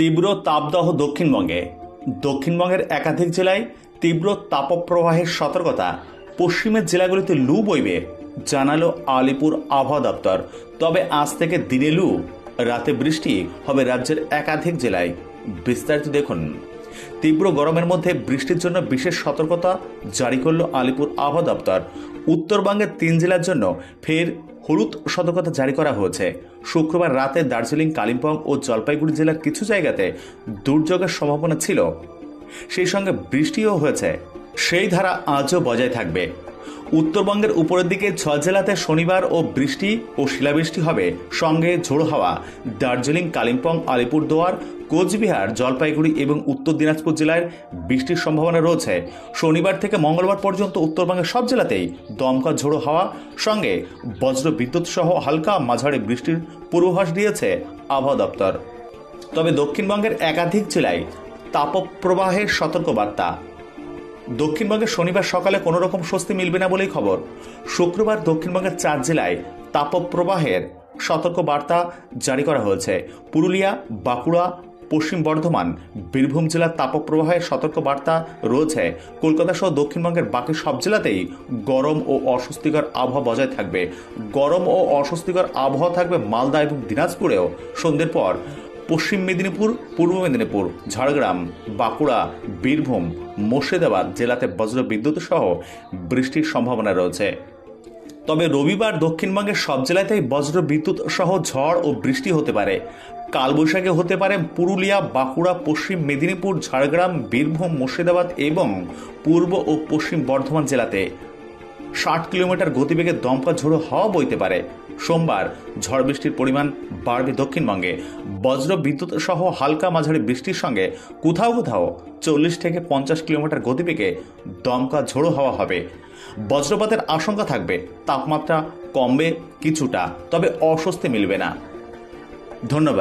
তীব্র তাপদাহ দক্ষিণবঙ্গে। দক্ষিণবঙ্গের একাধিক জেলায় তীব্র তাপপ্রবাহের সতর্কতা পশ্চিমের জেলাগুলিতে লু বইবে, জানালো আলিপুর আবহাওয়া দপ্তর। তবে আজ থেকে দিনে লু, রাতে বৃষ্টি হবে রাজ্যের একাধিক জেলায়। বিস্তারিত দেখুন। তীব্র গরমের মধ্যে বৃষ্টির জন্য বিশেষ সতর্কতা জারি করল আলিপুর আবহাওয়া দপ্তর। উত্তরবঙ্গের তিন জেলার জন্য ফের হলুদ সতর্কতা জারি করা হয়েছে। শুক্রবার রাতে দার্জিলিং, কালিম্পং ও জলপাইগুড়ি জেলার কিছু জায়গাতে দুর্যোগের সম্ভাবনা ছিল। সেই সঙ্গে বৃষ্টিও হয়েছে। সেই ধারা আজও বজায় থাকবে। উত্তরবঙ্গের উপরের দিকে ছ জেলাতে শনিবার ও বৃষ্টি ও শিলাবৃষ্টি হবে। সঙ্গে ঝোড়ো হাওয়া। দার্জিলিং, কালিম্পং, আলিপুরদুয়ার, কোচবিহার, জলপাইগুড়ি এবং উত্তর দিনাজপুর জেলায় বৃষ্টির সম্ভাবনা রয়েছে। শনিবার থেকে মঙ্গলবার পর্যন্ত উত্তরবঙ্গের সব জেলাতেই দমকা ঝোড়ো হাওয়া। সঙ্গে বজ্র বিদ্যুৎ সহ হালকা মাঝারি বৃষ্টির পূর্বাভাস দিয়েছে আবহাওয়া দপ্তর। তবে দক্ষিণবঙ্গের একাধিক জেলায় তাপপ্রবাহের সতর্কবার্তা। দক্ষিণবঙ্গে শনিবার সকালে কোনো রকম স্বস্তি মিলবে না বলেই খবর। শুক্রবার দক্ষিণবঙ্গের চার জেলায় তাপপ্রবাহের সতর্ক বার্তা জারি করা হয়েছে। পুরুলিয়া, বাঁকুড়া, পশ্চিম বর্ধমান, বীরভূম জেলার তাপপ্রবাহের সতর্ক বার্তা রয়েছে। কলকাতা সহ দক্ষিণবঙ্গের বাকি সব জেলাতেই গরম ও অস্বস্তিকর আবহাওয়া বজায় থাকবে। গরম ও অস্বস্তিকর আবহাওয়া থাকবে মালদা এবং দিনাজপুরেও। সন্ধ্যের পর পশ্চিম মেদিনীপুর, পূর্ব মেদিনীপুর, ঝাড়গ্রাম, বাঁকুড়া, বীরভূম মুর্শিদাবাদ জেলাতে বজ্র বিদ্যুৎ সহ বৃষ্টির সম্ভাবনা রয়েছে। তবে রবিবার দক্ষিণবঙ্গের সব জেলাতেই বজ্র বিদ্যুৎ সহ ঝড় ও বৃষ্টি হতে পারে। কালবৈশাখী হতে পারে পুরুলিয়া, বাঁকুড়া, পশ্চিম মেদিনীপুর, ঝাড়গ্রাম, বীরভূম, মুর্শিদাবাদ এবং পূর্ব ও পশ্চিম বর্ধমান জেলাতে। ষাট কিলোমিটার গতিবেগে দমকা ঝোড়ো হাওয়া বইতে পারে। সোমবার ঝড় বৃষ্টির পরিমাণ বাড়বে দক্ষিণবঙ্গে। বজ্র বিদ্যুৎ সহ হালকা মাঝারি বৃষ্টির সঙ্গে কোথাও কোথাও চল্লিশ থেকে পঞ্চাশ কিলোমিটার গতিবেগে দমকা ঝোড়ো হাওয়া হবে। বজ্রপাতের আশঙ্কা থাকবে, তাপমাত্রা কমবে কিছুটা, তবে অস্বস্তি মিলবে না। ধন্যবাদ।